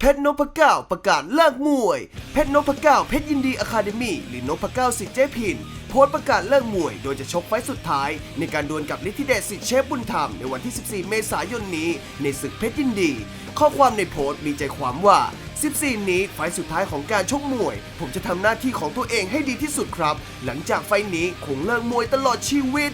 เพชรนพเก้าประกาศเลิกมวย เพชรนพเก้าเพชรยินดีอะคาเดมี่หรือนพเก้าสิทธิ์เจพินโพสต์ประกาศเลิกมวย โดยจะชกไฟสุดท้าย ในการดวลกับฤทธิเดชสิทธิ์เชฟบุญธรรมในวันที่ 14 เมษายนนี้ ในศึกเพชรยินดี ข้อความในโพสต์มีใจความว่า 14 นี้ไฟสุดท้ายของการชกมวย ผมจะทำหน้าที่ของตัวเองให้ดีที่สุดครับ หลังจากไฟนี้คงเลิกมวยตลอดชีวิต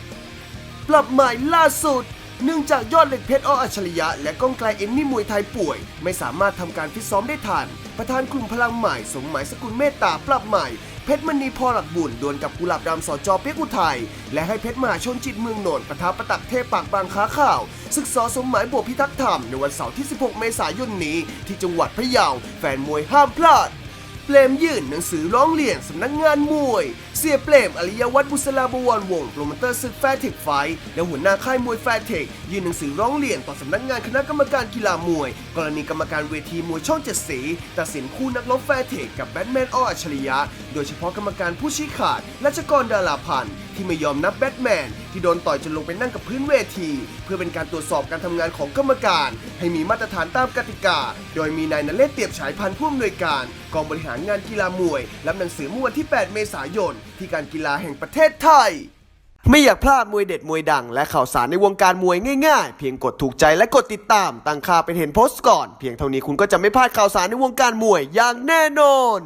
ปรับใหม่ล่าสุด เนื่องจากยอดเหล็กเพชรออัจฉริยะ และก้องไกลเอ็มมี่มวยไทยป่วย ไม่สามารถทำการฟิตซ้อมได้ทัน ประธานกลุ่มพลังใหม่สมหมายสกุลเมตตาปรับใหม่ เพชรมณีพอหลักบุญดวลกับกุหลาบดำสอจอเปียกอุทัยและให้เพชรมหาชนจิตเมืองโหนนปะทะประตักเทพปากบางค้าข่าว ศึกษาสมหมายบวพิทักษ์ธรรมในวันเสาร์ที่ 16 เมษายนนี้ ที่จังหวัดพะเยาแฟนมวยห้ามพลาดเปลมยื่นหนังสือร้องเรียนสำนักงานมวย สียเปลมอริยวัฒน์บุษราบวรวงศ์โปรโมเตอร์ศึกแฟร์เทคไฟท์และหัวหน้าค่ายมวยแฟร์เทคยื่นหนังสือร้องเรียนต่อสำนักงานคณะกรรมการกีฬามวย กรณีกรรมการเวทีมวยช่องเจ็ดสีตัดสินคู่นักรบแฟร์เทคกับแบทแมนอ้ออัจฉริยะ โดยเฉพาะกรรมการผู้ชี้ขาดรัชกรดาราพันธ์ที่ไม่ยอมนับแบทแมนที่โดนต่อยจนลงไปนั่งกับพื้นเวที เพื่อเป็นการตรวจสอบการทำงานของกรรมการ ให้มีมาตรฐานตามกติกา โดยมีนายนเรศเตียบฉายพันธ์ผู้อำนวยการ กองบริหารงานกีฬามวยรับหนังสือเมื่อวันที่ 8 เมษายนที่การกีฬาแห่งประเทศไทย ไม่อยากพลาดมวยเด็ดมวยดัง และข่าวสารในวงการมวยง่ายๆ เพียงกดถูกใจและกดติดตามตั้งค่าเป็นเห็นโพสต์ก่อน เพียงเท่านี้คุณก็จะไม่พลาดข่าวสารในวงการมวยอย่างแน่นอน